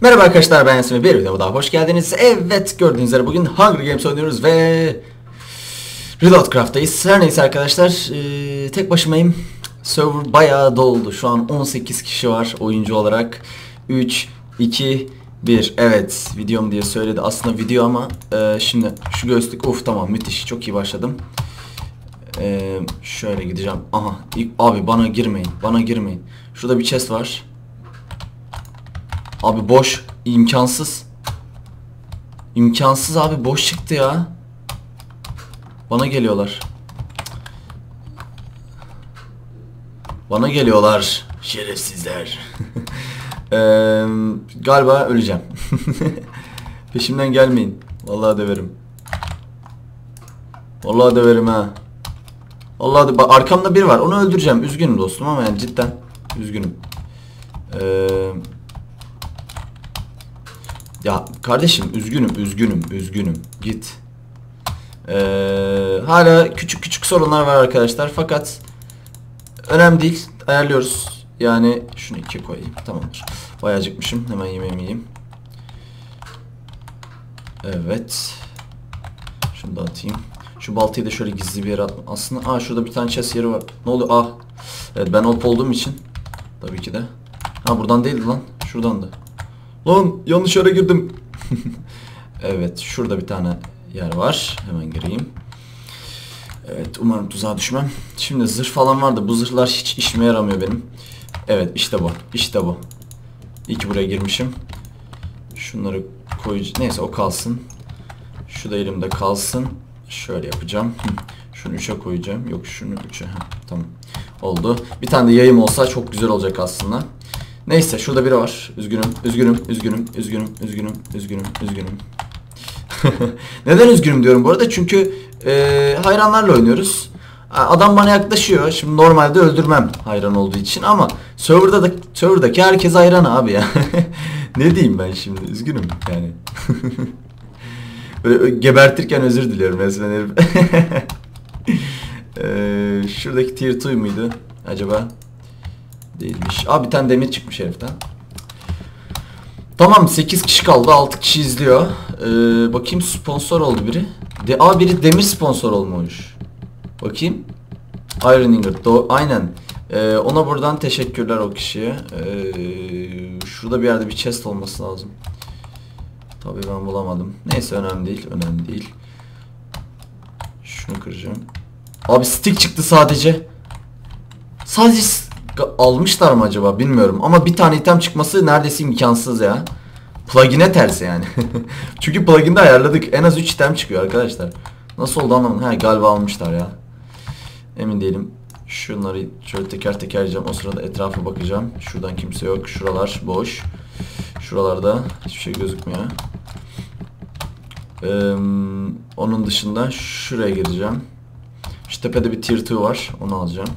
Merhaba arkadaşlar ben ve bir videoma daha hoş geldiniz. Evet gördüğünüz üzere bugün Hunger Games oynuyoruz ve Reload Craft'tayız. Her neyse arkadaşlar ee, tek başımayım. Server bayağı doldu. Şu an 18 kişi var oyuncu olarak. 3, 2, 1. Evet videom diye söyledi. Aslında video ama ee, şimdi şu göğüslük of tamam müthiş çok iyi başladım. Ee, şöyle gideceğim. Aha abi bana girmeyin bana girmeyin. Şurada bir chest var. Abi boş. imkansız. İmkansız abi boş çıktı ya. Bana geliyorlar. Bana geliyorlar. Şerefsizler. Eee, galiba öleceğim. Peşimden gelmeyin. Vallahi döverim. Vallahi döverim ha. Vallahi de, arkamda biri var. Onu öldüreceğim. Üzgünüm dostum ama yani cidden üzgünüm. Eee ya kardeşim üzgünüm üzgünüm üzgünüm git. Ee, hala küçük küçük sorunlar var arkadaşlar fakat önemli değil ayarlıyoruz. Yani şunu iki koyayım tamamdır. Bayağı acıkmışım hemen yemeğimi yiyeyim. Evet. Şunu da atayım. Şu baltayı da şöyle gizli bir yere atma. Aslında aa şurada bir tane chest yeri var. Ne oluyor? Ah. Evet ben op olduğum için. Tabii ki de. Ha buradan değildi lan. Şuradan da. Lan yanlış yere girdim. evet şurada bir tane yer var. Hemen gireyim. Evet umarım tuzağa düşmem. Şimdi zırh falan vardı. Bu zırhlar hiç işime yaramıyor benim. Evet işte bu. İşte bu. İyi ki buraya girmişim. Şunları koyacağım. Neyse o kalsın. Şu da elimde kalsın. Şöyle yapacağım. Şunu 3'e koyacağım. Yok şunu 3'e. Tamam. Oldu. Bir tane de yayım olsa çok güzel olacak aslında. Neyse şurada biri var. Üzgünüm, üzgünüm, üzgünüm, üzgünüm, üzgünüm, üzgünüm, üzgünüm. Neden üzgünüm diyorum bu arada? Çünkü e, hayranlarla oynuyoruz. Adam bana yaklaşıyor. Şimdi normalde öldürmem hayran olduğu için ama serverda da serverdaki herkes hayran abi ya. ne diyeyim ben şimdi? Üzgünüm yani. Böyle gebertirken özür diliyorum resmen herif. ee, şuradaki tier 2 muydu acaba? Değilmiş. Aa bir tane demir çıkmış heriften. Tamam 8 kişi kaldı 6 kişi izliyor. Ee, bakayım sponsor oldu biri. De Aa biri demir sponsor olmuş. Bakayım. Iron Ingot. Do aynen. Ee, ona buradan teşekkürler o kişiye. Ee, şurada bir yerde bir chest olması lazım. Tabii ben bulamadım. Neyse önemli değil. Önemli değil. Şunu kıracağım. Abi stick çıktı sadece. Sadece almışlar mı acaba bilmiyorum ama bir tane item çıkması neredeyse imkansız ya. Plugin'e ters yani. Çünkü plugin'de ayarladık. En az 3 item çıkıyor arkadaşlar. Nasıl oldu anlamadım. He galiba almışlar ya. Emin değilim. Şunları şöyle teker teker yiyeceğim. O sırada etrafa bakacağım. Şuradan kimse yok. Şuralar boş. Şuralarda hiçbir şey gözükmüyor. Ee, onun dışında şuraya gireceğim. Şu tepede bir tier 2 var. Onu alacağım.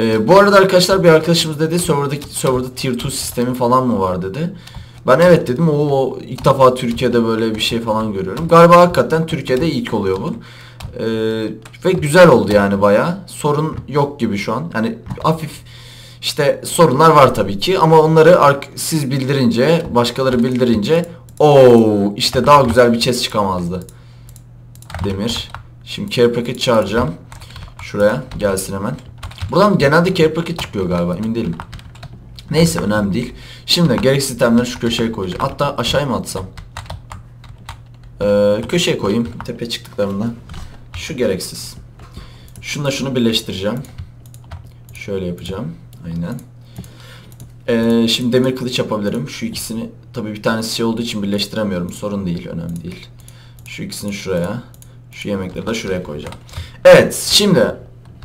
Ee, bu arada arkadaşlar bir arkadaşımız dedi serverda, serverda tier 2 sistemi falan mı var dedi. Ben evet dedim. O ilk defa Türkiye'de böyle bir şey falan görüyorum. Galiba hakikaten Türkiye'de ilk oluyor bu. Ee, ve güzel oldu yani baya. Sorun yok gibi şu an. Yani hafif işte sorunlar var tabii ki ama onları siz bildirince, başkaları bildirince o işte daha güzel bir chest çıkamazdı. Demir. Şimdi care packet çağıracağım. Şuraya gelsin hemen. Buradan genelde care packet çıkıyor galiba emin değilim. Neyse önemli değil. Şimdi gereksiz itemleri şu köşeye koyacağım. Hatta aşağıya mı atsam? Ee, köşeye koyayım. Tepe çıktıklarında. Şu gereksiz. Şunla şunu birleştireceğim. Şöyle yapacağım. Aynen. Ee, şimdi demir kılıç yapabilirim. Şu ikisini tabii bir tanesi şey olduğu için birleştiremiyorum. Sorun değil. Önemli değil. Şu ikisini şuraya. Şu yemekleri de şuraya koyacağım. Evet. Şimdi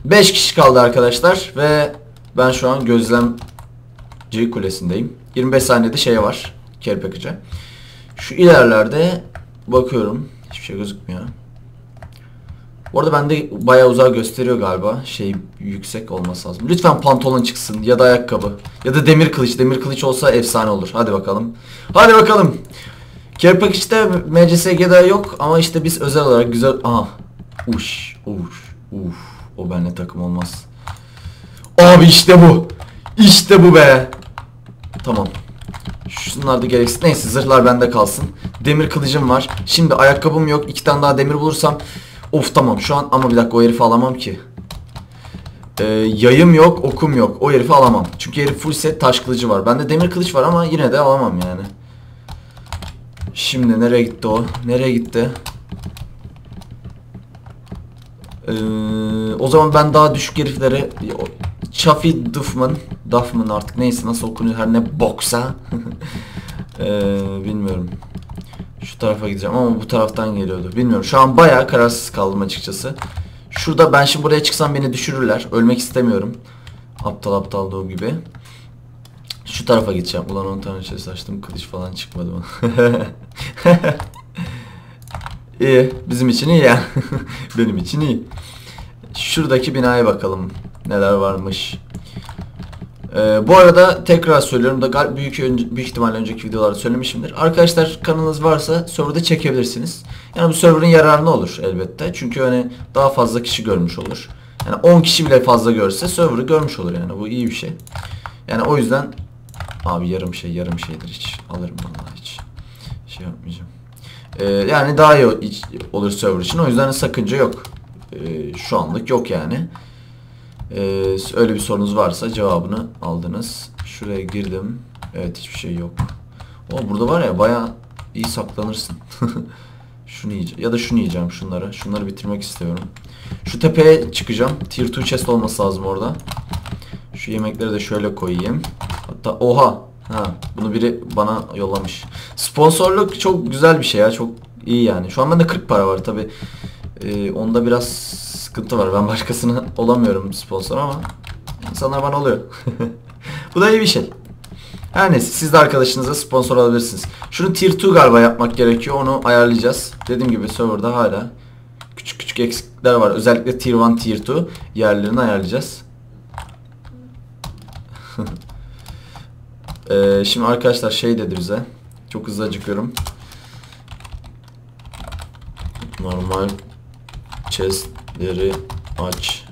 5 kişi kaldı arkadaşlar ve ben şu an gözlemci kulesindeyim. 25 saniyede şey var. Kerpekıca. Şu ilerlerde bakıyorum. Hiçbir şey gözükmüyor. Bu arada bende bayağı uzağa gösteriyor galiba. Şey yüksek olması lazım. Lütfen pantolon çıksın ya da ayakkabı. Ya da demir kılıç. Demir kılıç olsa efsane olur. Hadi bakalım. Hadi bakalım. Kerpekıç'ta MCSG'de yok ama işte biz özel olarak güzel... Aha. Uş. Uş. Uf. O benle takım olmaz. Abi işte bu. İşte bu be. Tamam. Şunlar da gereksiz. Neyse zırhlar bende kalsın. Demir kılıcım var. Şimdi ayakkabım yok. İki tane daha demir bulursam. Of tamam şu an ama bir dakika o herifi alamam ki. Ee, yayım yok, okum yok. O herifi alamam. Çünkü herif full set taş kılıcı var. Bende demir kılıç var ama yine de alamam yani. Şimdi nereye gitti o? Nereye gitti? Ee, o zaman ben daha düşük heriflere Chaffee Duffman Duffman artık neyse nasıl okunuyor her ne boksa. Ee, bilmiyorum. Şu tarafa gideceğim ama bu taraftan geliyordu bilmiyorum şu an bayağı kararsız kaldım açıkçası. Şurada ben şimdi buraya çıksam beni düşürürler. Ölmek istemiyorum. Aptal aptal doğu gibi. Şu tarafa gideceğim. Ulan 10 tane chest açtım kılıç falan çıkmadı bana. İyi. Bizim için iyi ya. Benim için iyi. Şuradaki binaya bakalım. Neler varmış. Ee, bu arada tekrar söylüyorum da büyük önce, büyük ihtimalle önceki videolarda söylemişimdir. Arkadaşlar kanalınız varsa serverda çekebilirsiniz. Yani bu serverın yararına olur elbette. Çünkü hani daha fazla kişi görmüş olur. Yani 10 kişi bile fazla görse server'ı görmüş olur yani. Bu iyi bir şey. Yani o yüzden abi yarım şey yarım şeydir hiç alırım vallahi hiç. Şey yapmayacağım. Ee, yani daha iyi olur server için. O yüzden sakınca yok. Ee, şu anlık yok yani. Ee, öyle bir sorunuz varsa cevabını aldınız. Şuraya girdim. Evet hiçbir şey yok. O burada var ya baya iyi saklanırsın. şunu yiyeceğim. Ya da şunu yiyeceğim şunları. Şunları bitirmek istiyorum. Şu tepeye çıkacağım. Tier 2 chest olması lazım orada. Şu yemekleri de şöyle koyayım. Hatta oha. Ha, bunu biri bana yollamış. Sponsorluk çok güzel bir şey ya. Çok iyi yani. Şu an bende 40 para var tabi. Ee, onda biraz sıkıntı var. Ben başkasına olamıyorum sponsor ama insanlar bana oluyor. Bu da iyi bir şey. Her neyse siz de arkadaşınıza sponsor alabilirsiniz. Şunu tier 2 galiba yapmak gerekiyor. Onu ayarlayacağız. Dediğim gibi serverda hala küçük küçük eksikler var. Özellikle tier 1, tier 2 yerlerini ayarlayacağız. Ee, şimdi arkadaşlar şey dedi bize. Çok hızlı acıkıyorum. Normal chestleri aç.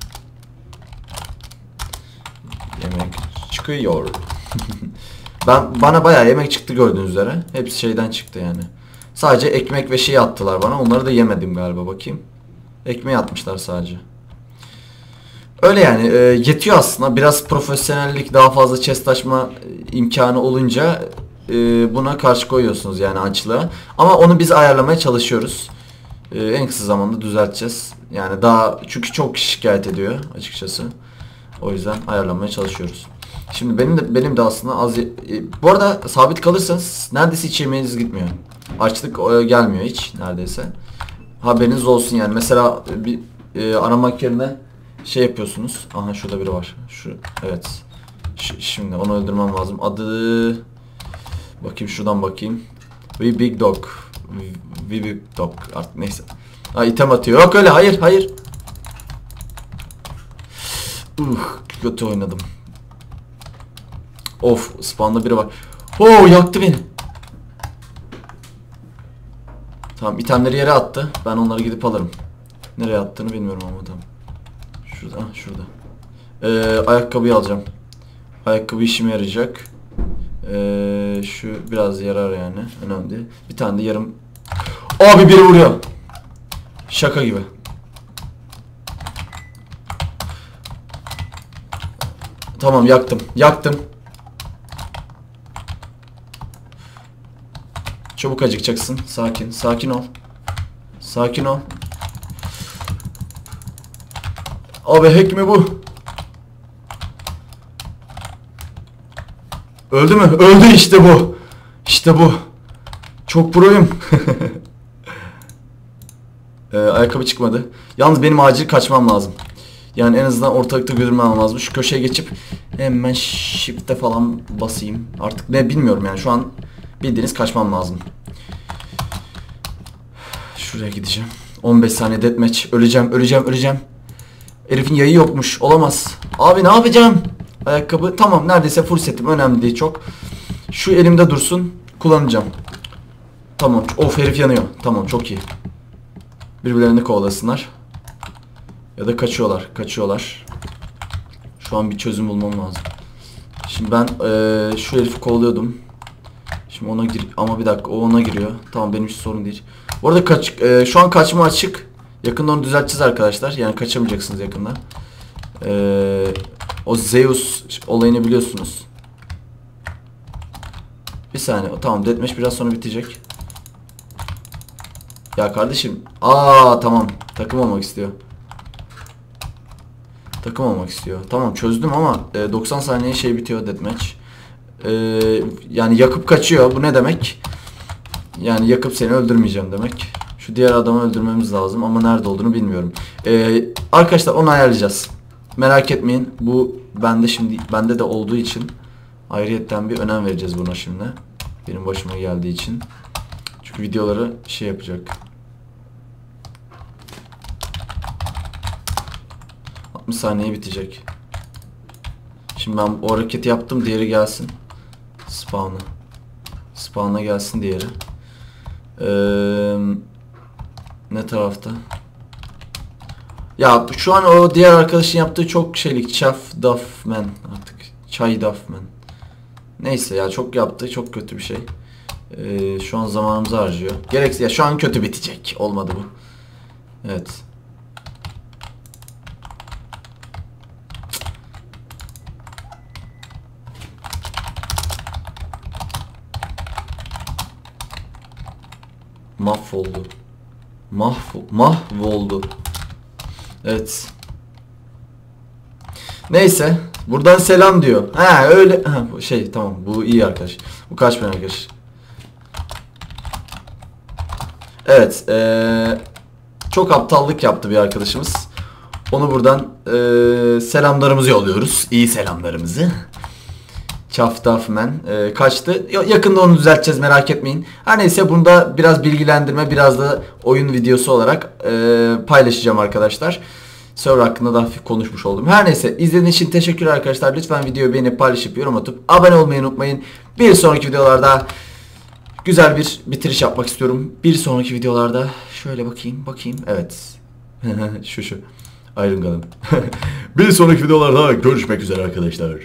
Yemek çıkıyor. ben bana bayağı yemek çıktı gördüğünüz üzere. Hepsi şeyden çıktı yani. Sadece ekmek ve şey attılar bana. Onları da yemedim galiba bakayım. Ekmeği atmışlar sadece. Öyle yani e, yetiyor aslında. Biraz profesyonellik daha fazla chest açma imkanı olunca e, buna karşı koyuyorsunuz yani açlığa. Ama onu biz ayarlamaya çalışıyoruz. E, en kısa zamanda düzelteceğiz. Yani daha çünkü çok şikayet ediyor açıkçası. O yüzden ayarlamaya çalışıyoruz. Şimdi benim de benim de aslında az e, bu arada sabit kalırsanız neredeyse hiç yemeğiniz gitmiyor. Açlık e, gelmiyor hiç neredeyse. Haberiniz olsun yani. Mesela bir e, aramak yerine şey yapıyorsunuz. Aha şurada biri var. Şu evet. Ş şimdi onu öldürmem lazım. Adı bakayım şuradan bakayım. We big dog. Big dog artık neyse. Ha item atıyor. Yok öyle hayır hayır. Uh kötü oynadım. Of spawn'da biri var. Oo yaktı beni. Tamam itemleri yere attı. Ben onları gidip alırım. Nereye attığını bilmiyorum ama tamam. Şurada, ah, şurada. Ee, ayakkabıyı alacağım. Ayakkabı işime yarayacak. Ee, şu biraz yarar yani. Önemli. Bir tane de yarım... Abi biri vuruyor. Şaka gibi. Tamam yaktım. Yaktım. Çabuk acıkacaksın. Sakin. Sakin ol. Sakin ol. Abi hack mi bu? Öldü mü? Öldü işte bu. İşte bu. Çok proyum. ee, ayakkabı çıkmadı. Yalnız benim acil kaçmam lazım. Yani en azından ortalıkta görünmem lazım. Şu köşeye geçip hemen shift'e falan basayım. Artık ne bilmiyorum yani şu an bildiğiniz kaçmam lazım. Şuraya gideceğim. 15 saniye deathmatch. Öleceğim, öleceğim, öleceğim. Herifin yayı yokmuş. Olamaz. Abi ne yapacağım? Ayakkabı. Tamam neredeyse full setim. Önemli değil çok. Şu elimde dursun. Kullanacağım. Tamam. Of herif yanıyor. Tamam çok iyi. Birbirlerini kovalasınlar. Ya da kaçıyorlar. Kaçıyorlar. Şu an bir çözüm bulmam lazım. Şimdi ben ee, şu herifi kovalıyordum. Şimdi ona gir ama bir dakika o ona giriyor. Tamam benim için sorun değil. Bu arada kaç e, şu an kaçma açık. Yakında onu düzelteceğiz arkadaşlar. Yani kaçamayacaksınız yakında. E, o Zeus olayını biliyorsunuz. Bir saniye. Tamam deathmatch biraz sonra bitecek. Ya kardeşim. Aa tamam. Takım olmak istiyor. Takım olmak istiyor. Tamam çözdüm ama e, 90 saniye şey bitiyor deathmatch. E, yani yakıp kaçıyor. Bu ne demek? Yani yakıp seni öldürmeyeceğim demek. Şu diğer adamı öldürmemiz lazım ama nerede olduğunu bilmiyorum. E, arkadaşlar onu ayarlayacağız. Merak etmeyin. Bu bende şimdi bende de olduğu için ayrıyetten bir önem vereceğiz buna şimdi. Benim başıma geldiği için. Çünkü videoları şey yapacak. 60 saniye bitecek. Şimdi ben o hareketi yaptım diğeri gelsin. Spawn'a. Spawn'a gelsin diğeri. Ee, ne tarafta? Ya şu an o diğer arkadaşın yaptığı çok şeylik. Chaf Duffman artık. Çay Duffman. Neyse ya çok yaptı. Çok kötü bir şey. Ee, şu an zamanımızı harcıyor. Gereksiz ya şu an kötü bitecek. Olmadı bu. Evet. Mahvoldu. Mahv mahvoldu. Evet. Neyse. Buradan selam diyor. Ha öyle. Ha, şey tamam. Bu iyi arkadaş. Bu kaç ben arkadaş. Evet. eee, çok aptallık yaptı bir arkadaşımız. Onu buradan eee, selamlarımızı yolluyoruz. İyi selamlarımızı. Çaftafmen e, kaçtı. Ya- Yakında onu düzelteceğiz merak etmeyin. Her neyse bunda biraz bilgilendirme biraz da oyun videosu olarak e, paylaşacağım arkadaşlar. Server hakkında da hafif konuşmuş oldum. Her neyse izlediğiniz için teşekkür arkadaşlar. Lütfen videoyu beğenip paylaşıp yorum atıp abone olmayı unutmayın. Bir sonraki videolarda güzel bir bitiriş yapmak istiyorum. Bir sonraki videolarda şöyle bakayım bakayım. Evet. şu şu. Gun'ım. bir sonraki videolarda görüşmek üzere arkadaşlar.